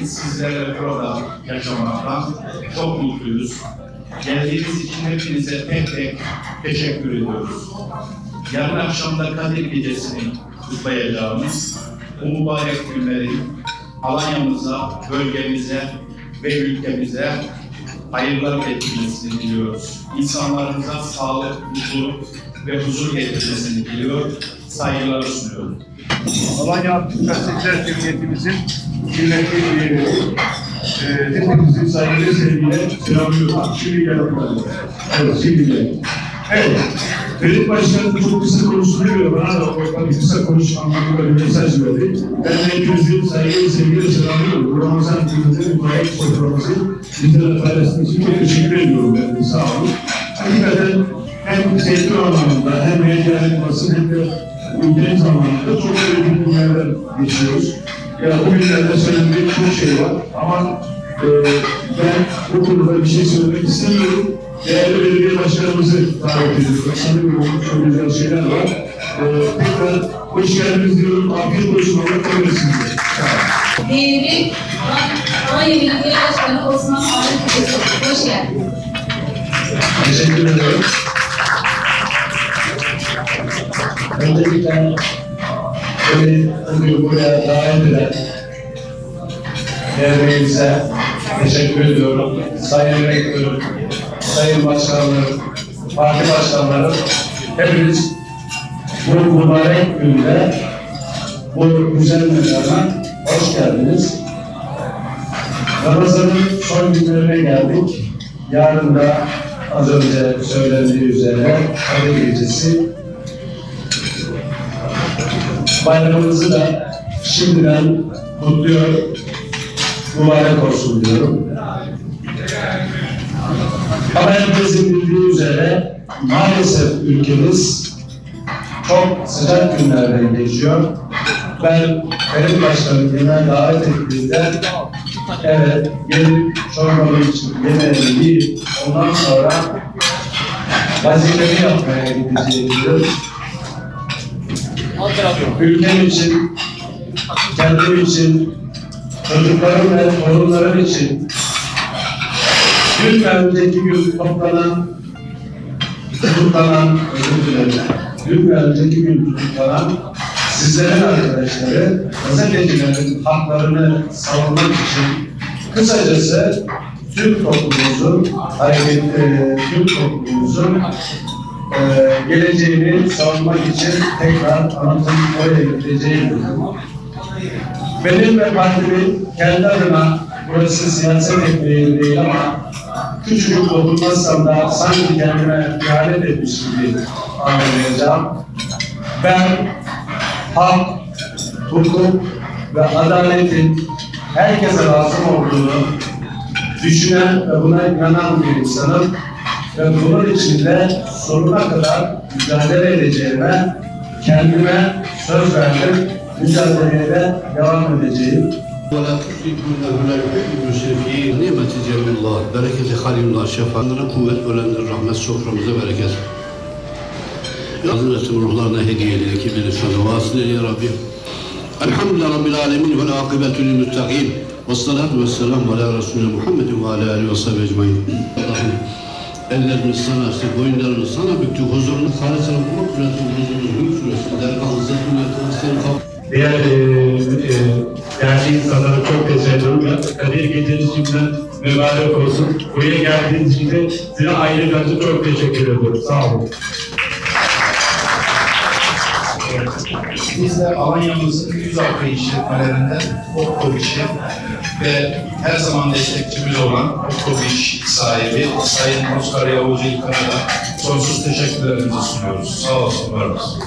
sevincini sizlerle burada yaşamaktan çok mutluyuz. Geldiğiniz için hepinize tek tek teşekkür ediyoruz. Yarın akşam da Kadir Gecesi'ni kutlayacağımız bu mübarek günleri Alanya'mıza, bölgemize ve ülkemize hayırlar getirmesini diliyoruz. İnsanlarımıza sağlık, mutluluk ve huzur getirmesini diliyor. Saygılar sunuyorum. Alanya Gazeteciler Cemiyetimizin kıymetli üyeleri, e, hepinizi saygıyla sevgiyle selamlıyorum. Şimdi gel bakalım. Evet, şimdi. Evet, Ferit Başkanım çok kısa konuştuğuna göre bana da bir kısa konuş anlamında bir mesaj verdi. Ben de hepinizi saygıyla sevgiyle selamlıyorum. Ramazan gününde mübarek fotoğrafımızı bizlerle paylaştığınız için çok teşekkür ediyorum ben. Sağ olun. Hakikaten hem sektör anlamında hem medya basın hem de ülkenin zamanında çok önemli günlerden geçiyoruz. Ya bugünlerde söylenecek çok şey var ama e, ben bu konuda bir şey söylemek istemiyorum. Değerli belediye başkanımızı davet ediyorum. Sanırım onun söyleyeceği şeyler var. E, tekrar hoş geldiniz diyorum. Afiyet olsun. Allah kabul etsin. Değerli Alanya Belediye Başkanı Osman Faruk Kılıçdaroğlu. Hoş geldin. Teşekkür ederim. Öncelikle bugün buraya davet eden derneğimize teşekkür ediyorum. Sayın Rektörüm, Sayın Başkanlarım, Parti Başkanlarım, hepiniz bu mübarek günde bu güzel mekana hoş geldiniz. Ramazan'ın son günlerine geldik. Yarın da az önce söylendiği üzere Kadir Gecesi. Bayramımızı da şimdiden kutluyor, mübarek olsun diyorum. Ama herkesin bildiği üzere maalesef ülkemiz çok sıcak günlerden geçiyor. Ben Ferit Başkanı genel davet ettiğinde evet gelip çorbamı için yemeğimi yiyip ondan sonra vazifemi yapmaya gideceğim diyor. Ülkem için, kendim için, çocuklarım ve torunlarım için dün ve önceki gün toplanan, tutuklanan, özür dilerim, dün ve gün tutuklanan sizlerin arkadaşları, gazetecilerin haklarını savunmak için kısacası Türk toplumumuzun hareket, e, Türk toplumumuzun e, geleceğini savunmak için tekrar anlatım oraya gideceğim dedim. Benim ve partimin kendi adıma burası siyaset ekmeği değil ama küçücük dokunmazsam da sanki kendime ihanet etmiş gibi anlayacağım. Ben hak, hukuk ve adaletin herkese lazım olduğunu düşünen ve buna inanan bir insanım ve bunun için de sonuna kadar mücadele edeceğime kendime söz verdim. Mücadeleye de devam edeceğim. ولا تشركوا انه لا يحب المشركين نعمة جل الله بركة Halilullah şefaatlerine kuvvet ölendir rahmet soframıza bereket Hazretim ruhlarına hediye ki bir sana vasıl ya Rabbi Elhamdülillah Rabbil Alemin ve akıbetü lil müttakîn ve salatu ve selamu ala Resulü Muhammedin ve ala alihi ve sahbihi ecmaîn Allah'ım ellerimiz sana açtık, boyunlarımız sana büktük, huzurunu halisine bulmak üretim huzurumuz hüküm süresinde dergah izzet hürriyetine senin kabul Diğer e, e, değerli insanlara çok teşekkür ederim. Kadir Geceniz şimdiden mübarek olsun. Buraya geldiğiniz için de size ayrı çok teşekkür ediyorum. Sağ olun. Biz de Alanya'mızın yüz arka işletmelerinden Okko işi ve her zaman destekçimiz olan Okko iş sahibi Sayın Oscar Yavuz İlkan'a da sonsuz teşekkürlerimizi sunuyoruz. Sağ olsun, var olsun.